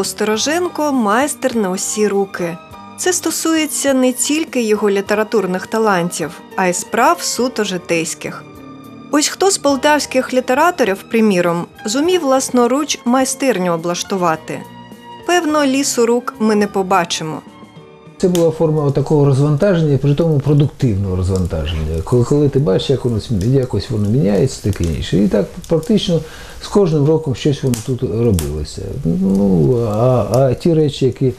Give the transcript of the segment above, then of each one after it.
Павло Стороженко майстер на усі руки. Це стосується не тільки його літературних талантів, а й справ суто житейських. Ось хто з полтавських літераторів, приміром, зумів власноруч майстерню облаштувати. Певно, лісу рук ми не побачимо. Це була форма такого розвантаження, при тому продуктивного розвантаження. Коли, коли ти бачиш, як воно якось воно міняється, таке інше. І так практично з кожним роком щось воно тут робилося. Ну, а, а ті речі, які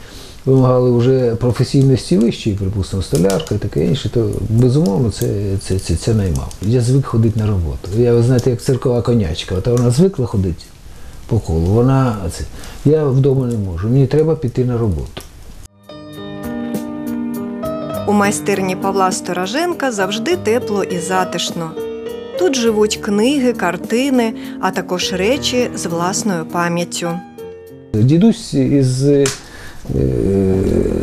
вимагали вже професійності вищої, припустимо, столярка і таке інше, то безумовно це, це, це, це наймав. Я звик ходити на роботу. Я, ви знаєте, як циркова конячка. От вона звикла ходити по колу. Вона це. Я вдома не можу. Мені треба піти на роботу. У майстерні Павла Стороженка завжди тепло і затишно. Тут живуть книги, картини, а також речі з власною пам'яттю. Дідусь із е,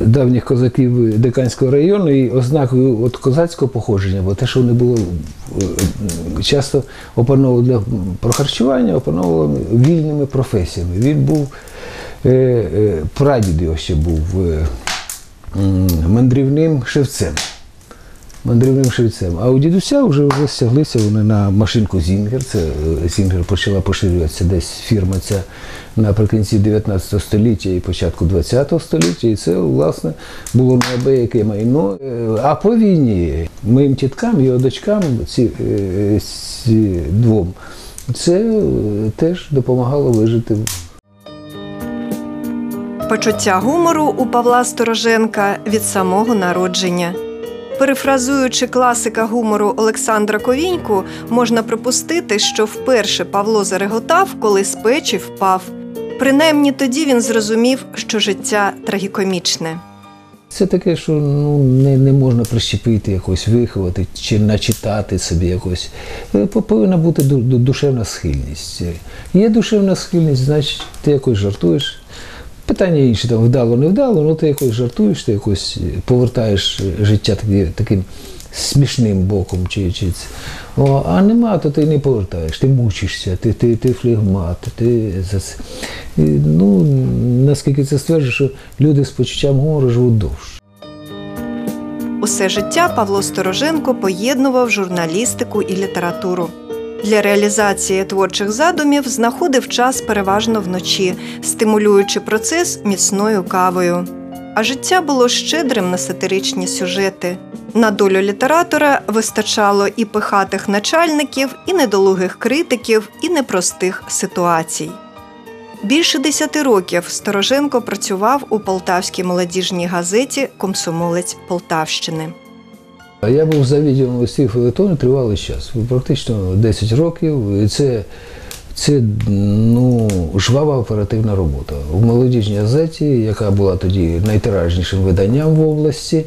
давніх козаків Диканського району і ознакою от козацького походження, бо те, що вони були е, часто опановували для прохарчування, опановували вільними професіями. Він був е, прадід його ще був мандрівним шевцем. Мандрівним шевцем. А у дідуся вже, вже стяглися вони на машинку Зінгер. Це е, Зінгер почала поширюватися десь фірма ця наприкінці 19 століття і початку 20 століття. І це, власне, було неабияке майно. Е, А по війні моїм тіткам, його дочкам, ці, е, ці двом, це теж допомагало вижити. Почуття гумору у Павла Стороженка від самого народження. Перефразуючи класика гумору Олександра Ковіньку, можна припустити, що вперше Павло зареготав, коли з печі впав. Принаймні тоді він зрозумів, що життя трагікомічне. Це таке, що ну, не, не можна прищепити якось, виховати чи начитати собі якось. Е, Повинна бути ду- ду- душевна схильність. Є душевна схильність, значить ти якось жартуєш. Питання інше, там вдало, не вдало, ну ти якось жартуєш, ти якось повертаєш життя таки- таким смішним боком. Чи, чи. О, а нема, то ти не повертаєш, ти мучишся, ти, ти, ти флегмат, ти. І, ну, наскільки це стверджує, що люди з почуттям гумору живуть довше. Усе життя Павло Стороженко поєднував журналістику і літературу. Для реалізації творчих задумів знаходив час переважно вночі, стимулюючи процес міцною кавою. А життя було щедрим на сатиричні сюжети. На долю літератора вистачало і пихатих начальників, і недолугих критиків, і непростих ситуацій. Більше десяти років Стороженко працював у полтавській молодіжній газеті Комсомолець Полтавщини. Я був за відділом листів фелетону тривалий час, практично 10 років. І це, це ну, жвава оперативна робота. В молодіжній газеті, яка була тоді найтиражнішим виданням в області,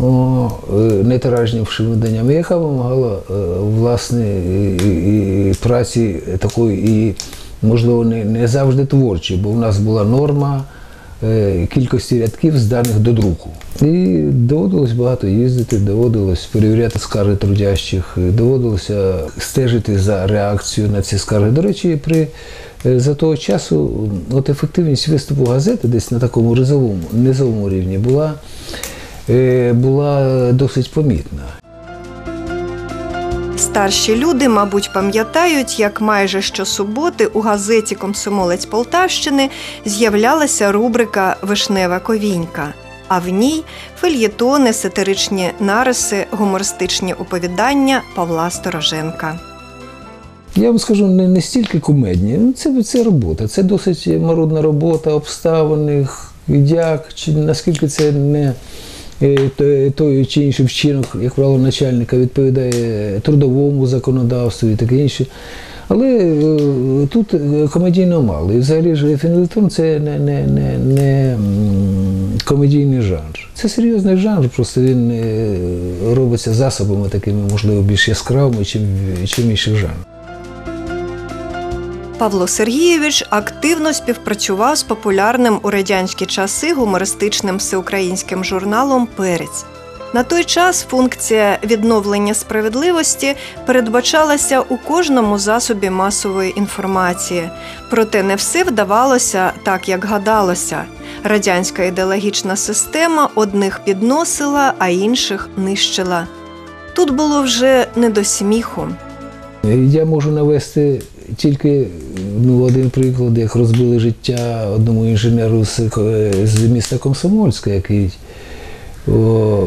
о, е, найтиражнішим виданням, яка вимагала е, власне і, і, праці такої і, можливо, не, не завжди творчої, бо в нас була норма кількості рядків, зданих до друку. І доводилось багато їздити, доводилось перевіряти скарги трудящих, е, доводилося стежити за реакцією на ці скарги. До речі, при е, за того часу от ефективність виступу газети десь на такому ризовому, низовому рівні була, е, була досить помітна. Старші люди, мабуть, пам'ятають, як майже щосуботи у газеті Комсомолець Полтавщини з'являлася рубрика Вишнева ковінька, а в ній фельєтони, сатиричні нариси, гумористичні оповідання Павла Стороженка. Я вам скажу, не, не стільки кумедні. Ну, це, це робота. Це досить марудна робота, обставини, як, чи наскільки це не той чи інший вчинок, як правило, начальника відповідає трудовому законодавству і таке інше. Але е, тут е, комедійно мало. І взагалі ж фінелетон це не, не, не, не комедійний жанр. Це серйозний жанр, просто він е, робиться засобами такими, можливо, більш яскравими, чим, чим інших жанрів. Павло Сергійович активно співпрацював з популярним у радянські часи гумористичним всеукраїнським журналом Перець. На той час функція відновлення справедливості передбачалася у кожному засобі масової інформації, проте не все вдавалося так, як гадалося. Радянська ідеологічна система одних підносила, а інших нищила. Тут було вже не до сміху. Я можу навести тільки ну, один приклад, як розбили життя одному інженеру з, з міста Комсомольська, який о,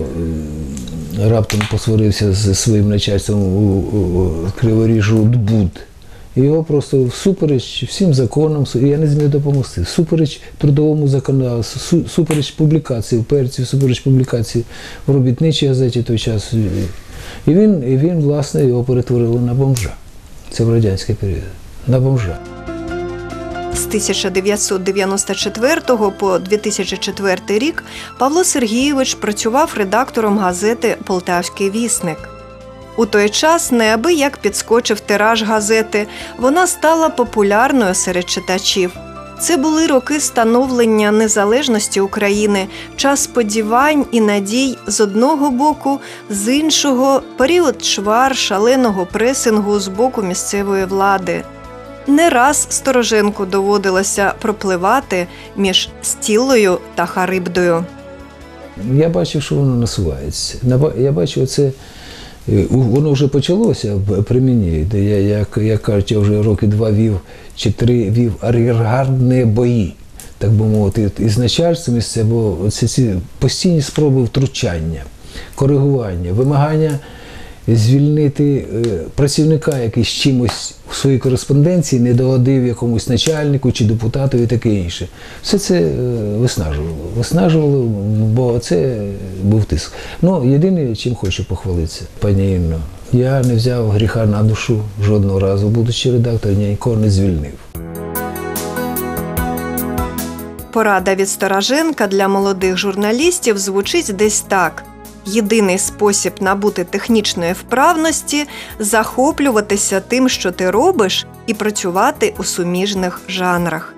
раптом посварився з своїм начальством у, у, Криворіжу ДБУД. Його просто всупереч всім законам, я не зміг допомогти. Всупереч трудовому законодавству, су- всупереч публікації в перці, всупереч публікації в робітничій газеті той час. І він, і він, власне, його перетворили на бомжа. Це в радянський період. На бомжа. З 1994 по 2004 рік Павло Сергійович працював редактором газети Полтавський вісник. У той час неабияк підскочив тираж газети. Вона стала популярною серед читачів. Це були роки становлення незалежності України, час сподівань і надій з одного боку, з іншого період чвар, шаленого пресингу з боку місцевої влади. Не раз Стороженку доводилося пропливати між стілою та Харибдою. Я бачив, що воно насувається. Я бачив це. Е, Воно вже почалося при мені. де Я, як, як кажуть, я вже роки два вів чи три вів ар'єргардні бої, так би мовити, із начальством із це, бо це ці постійні спроби втручання, коригування, вимагання звільнити е, працівника, який з чимось у своїй кореспонденції не догодив якомусь начальнику чи депутату і таке інше. Все це е, виснажувало. Виснажувало, бо це був тиск. Ну, єдине, чим хочу похвалитися, пані Інно, я не взяв гріха на душу жодного разу, будучи редактором, я нікого не звільнив. Порада від Стороженка для молодих журналістів звучить десь так: єдиний спосіб набути технічної вправності захоплюватися тим, що ти робиш, і працювати у суміжних жанрах.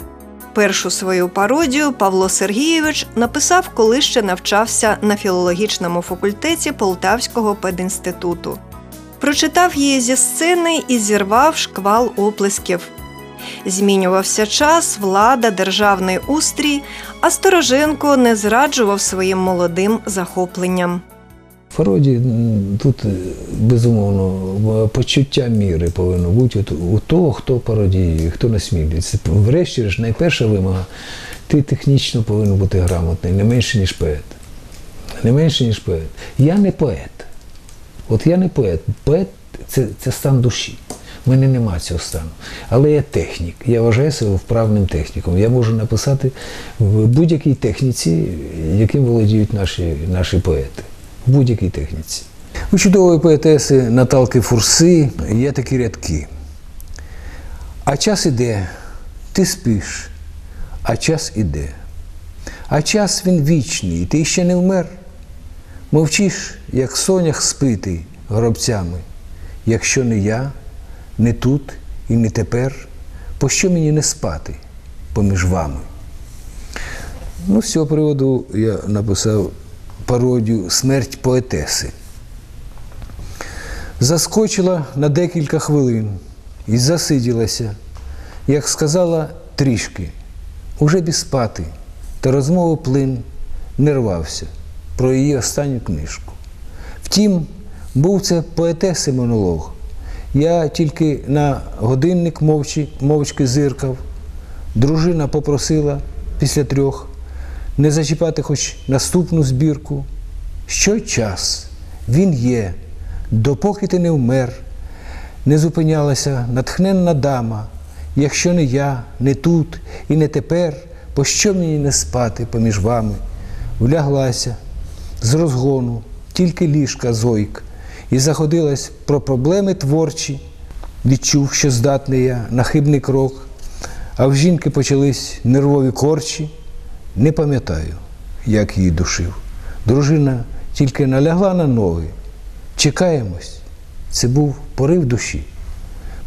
Першу свою пародію Павло Сергійович написав, коли ще навчався на філологічному факультеті Полтавського пединституту. Прочитав її зі сцени і зірвав шквал оплесків. Змінювався час, влада, державний устрій, а Стороженко не зраджував своїм молодим захопленням. М, тут е, безумовно почуття міри повинно бути у того, хто пародіює, хто насмілюється. Врешті ж, найперша вимога, ти технічно повинен бути грамотний, не менше, ніж поет. Не менше, ніж поет. Я не поет. От я не поет. Поет це, це стан душі. У мене нема цього стану. Але я технік. Я вважаю себе вправним техніком. Я можу написати в будь-якій техніці, яким володіють наші, наші поети. В будь-якій техніці. У чудової поетеси Наталки Фурси є такі рядки. А час іде, ти спиш, а час іде. А час він вічний, ти ще не вмер. Мовчиш, як сонях спитий гробцями. Якщо не я, не тут і не тепер, пощо мені не спати поміж вами? Ну, з цього приводу я написав пародію Смерть поетеси. Заскочила на декілька хвилин і засиділася, як сказала трішки, уже бі спати, та розмови плин не рвався про її останню книжку. Втім, був це поетеси монолог. Я тільки на годинник мовчки зиркав. Дружина попросила після трьох не зачіпати хоч наступну збірку. Що час він є, допоки ти не вмер, не зупинялася натхненна дама. Якщо не я, не тут і не тепер, пощо мені не спати поміж вами? Вляглася з розгону, тільки ліжка зойк, і заходилась про проблеми творчі, відчув, що здатний я на хибний крок, а в жінки почались нервові корчі. Не пам'ятаю, як її душив. Дружина тільки налягла на ноги. Чекаємось. Це був порив душі.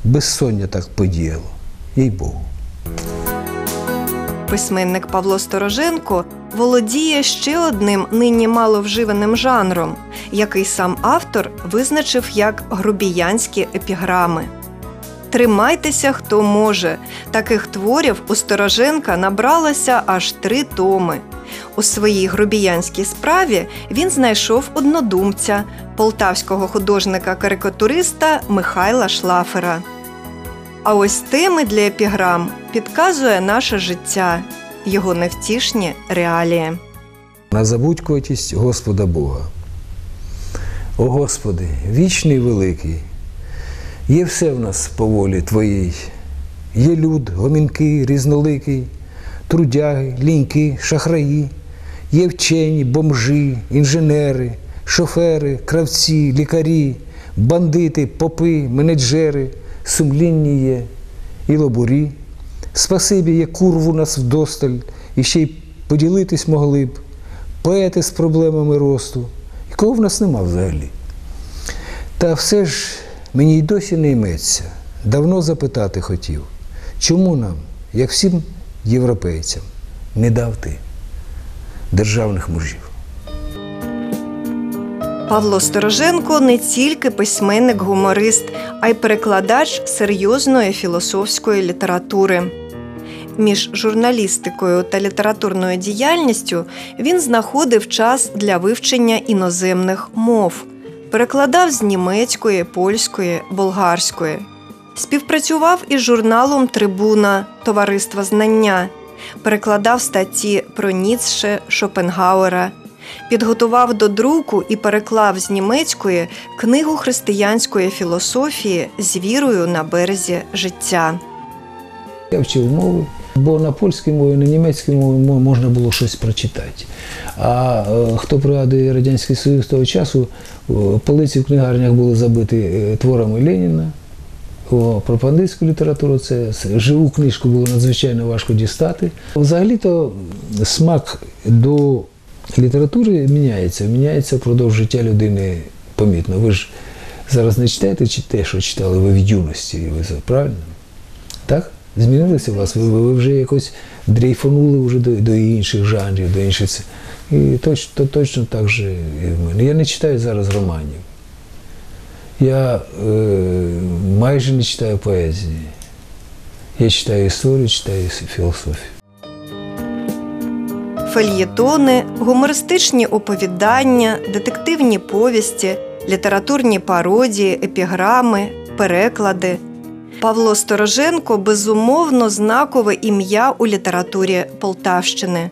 Безсоння так подіяло, їй Богу. Письменник Павло Стороженко володіє ще одним нині маловживаним жанром, який сам автор визначив як грубіянські епіграми. Тримайтеся, хто може. Таких творів у Стороженка набралося аж три томи. У своїй грубіянській справі він знайшов однодумця полтавського художника-карикатуриста Михайла Шлафера. А ось теми для епіграм підказує наше життя, його невтішні реалії. на забудькуватість Господа Бога. О Господи, вічний великий, є все в нас по волі Твоїй. Є люд, гомінки, різноликий, трудяги, ліньки, шахраї, є вчені, бомжі, інженери, шофери, кравці, лікарі, бандити, попи, менеджери, сумлінні є і лобурі. Спасибі є курву нас вдосталь, і ще й поділитись могли б поети з проблемами росту, якого в нас нема взагалі. Та все ж мені й досі не йметься. Давно запитати хотів, чому нам, як всім європейцям, не дав ти державних мужів? Павло Стороженко не тільки письменник-гуморист, а й перекладач серйозної філософської літератури. Між журналістикою та літературною діяльністю він знаходив час для вивчення іноземних мов, перекладав з німецької, польської, болгарської. Співпрацював із журналом Трибуна Товариства Знання, перекладав статті про Ніцше, Шопенгауера, підготував до друку і переклав з німецької книгу християнської філософії з вірою на березі життя. Я вчив мови, бо на польській мові, на німецькій мові можна було щось прочитати. А е, хто пригадує Радянський Союз того часу, полиці в книгарнях були забиті е, творами Леніна. Пропагандистську літературу, це живу книжку було надзвичайно важко дістати. Взагалі-то смак до літератури міняється, міняється впродовж життя людини помітно. Ви ж зараз не читаєте чи те, що читали ви в юності, ви правильно? Так? Змінилися у вас? Ви, ви, вже якось дрейфанули вже до, до інших жанрів, до інших. І точно, точно так же і в мене. Я не читаю зараз романів. Я е, майже не читаю поезії. Я читаю історію, читаю філософію. Фельєтони, гумористичні оповідання, детективні повісті, літературні пародії, епіграми, переклади. Павло Стороженко безумовно знакове ім'я у літературі Полтавщини.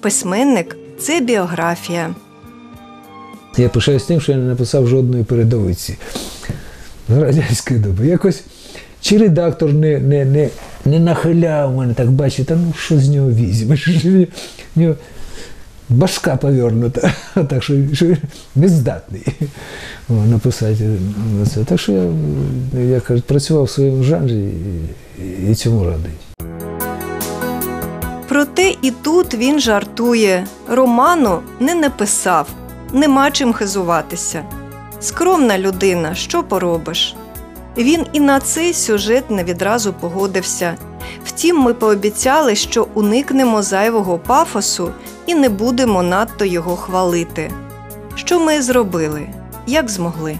Письменник це біографія. Я пишаюсь тим, що я не написав жодної передовиці з радянської доби. Якось чи редактор не, не, не, не нахиляв мене, так бачить, та ну що з нього візьмеш? башка повернута, так що, не здатний написати на це. Так що я, я кажу, працював в своєму жанрі і, і цьому радий. Проте і тут він жартує. Роману не написав, нема чим хизуватися. Скромна людина, що поробиш? Він і на цей сюжет не відразу погодився. Втім, ми пообіцяли, що уникнемо зайвого пафосу і не будемо надто його хвалити. Що ми зробили, як змогли.